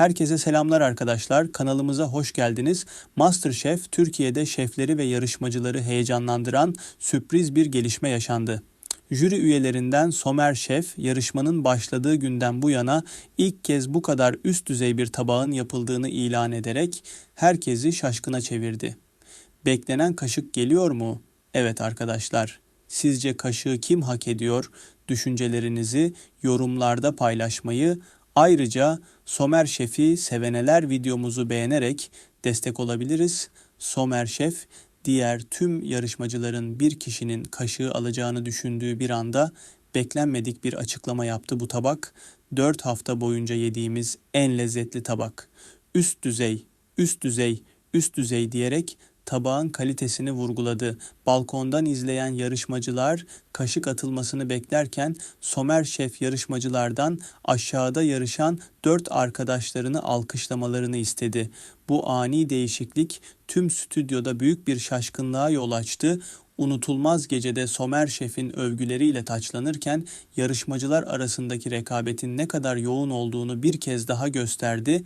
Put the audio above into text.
Herkese selamlar arkadaşlar. Kanalımıza hoş geldiniz. MasterChef Türkiye'de şefleri ve yarışmacıları heyecanlandıran sürpriz bir gelişme yaşandı. Jüri üyelerinden Somer Şef yarışmanın başladığı günden bu yana ilk kez bu kadar üst düzey bir tabağın yapıldığını ilan ederek herkesi şaşkına çevirdi. Beklenen kaşık geliyor mu? Evet arkadaşlar. Sizce kaşığı kim hak ediyor? Düşüncelerinizi yorumlarda paylaşmayı, ayrıca Somer Şef'i seveneler videomuzu beğenerek destek olabiliriz. Somer Şef diğer tüm yarışmacıların bir kişinin kaşığı alacağını düşündüğü bir anda beklenmedik bir açıklama yaptı bu tabak. 4 hafta boyunca yediğimiz en lezzetli tabak. Üst düzey, üst düzey, üst düzey diyerek tabağın kalitesini vurguladı. Balkondan izleyen yarışmacılar kaşık atılmasını beklerken Somer Şef yarışmacılardan aşağıda yarışan dört arkadaşlarını alkışlamalarını istedi. Bu ani değişiklik tüm stüdyoda büyük bir şaşkınlığa yol açtı. Unutulmaz gecede Somer Şef'in övgüleriyle taçlanırken yarışmacılar arasındaki rekabetin ne kadar yoğun olduğunu bir kez daha gösterdi.